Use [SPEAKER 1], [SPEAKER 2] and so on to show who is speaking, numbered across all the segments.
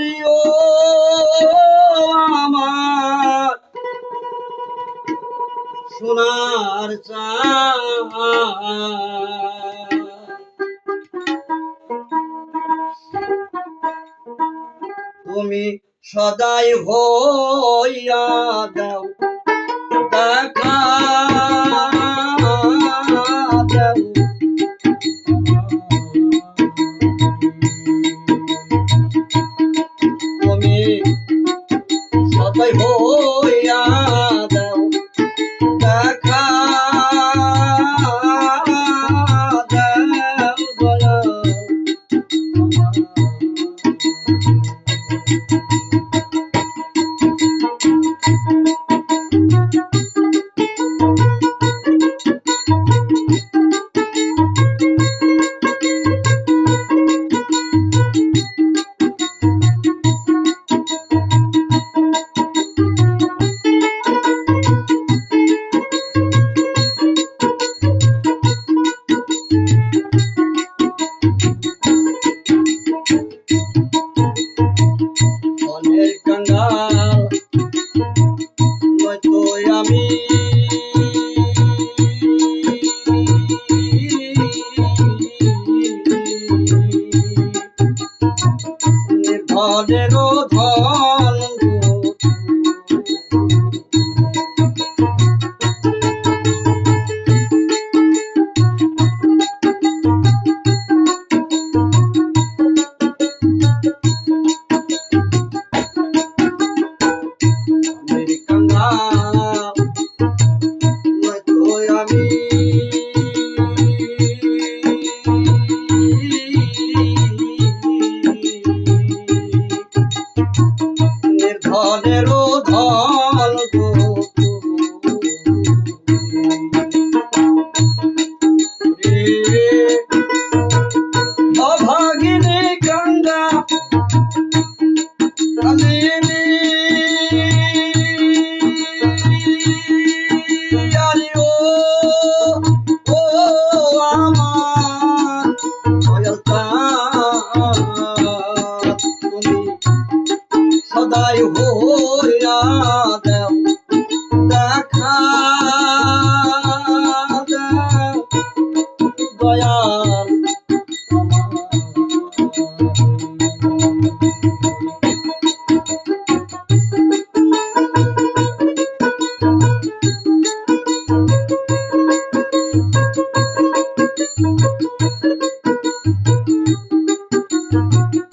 [SPEAKER 1] করিও আমার। সোনার চা তুমি সদাই হইয়া দাও দেখা এই কাঙ্গাল নয়তো আমি। ধনেরও ধন ধনেরও ধন অভাগিনী গঙ্গা Thank you.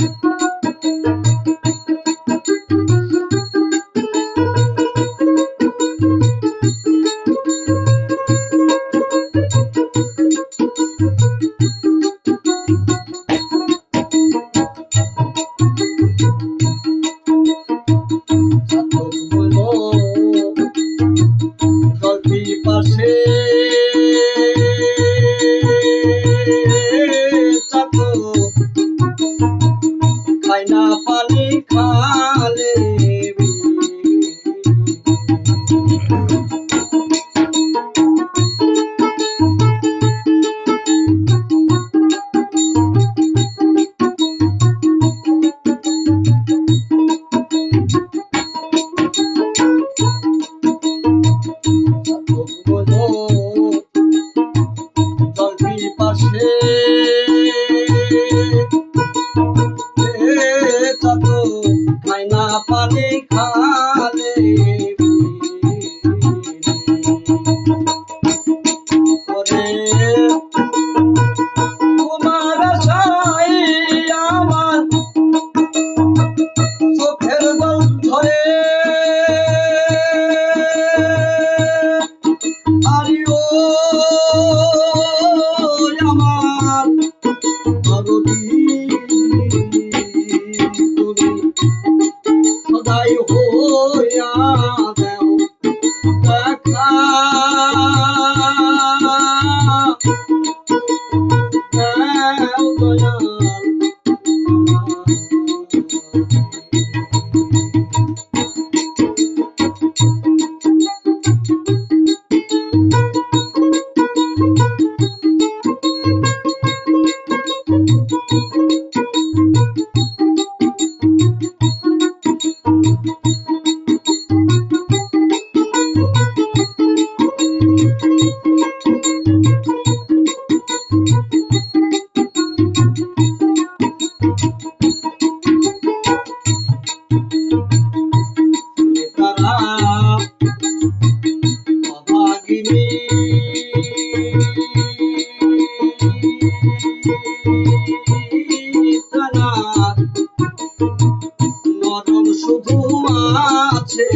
[SPEAKER 1] মরণ শুধু আছে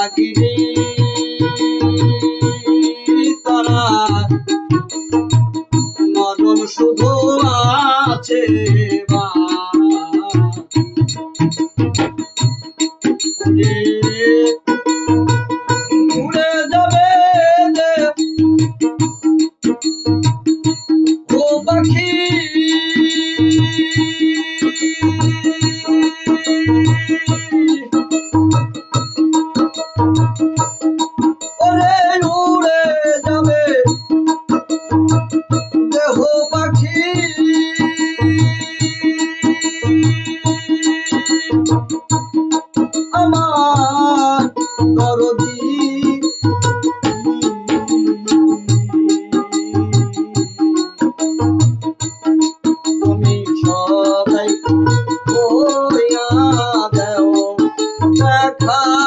[SPEAKER 1] বাকি। আমার দরদি। তুমি সদাই দেখা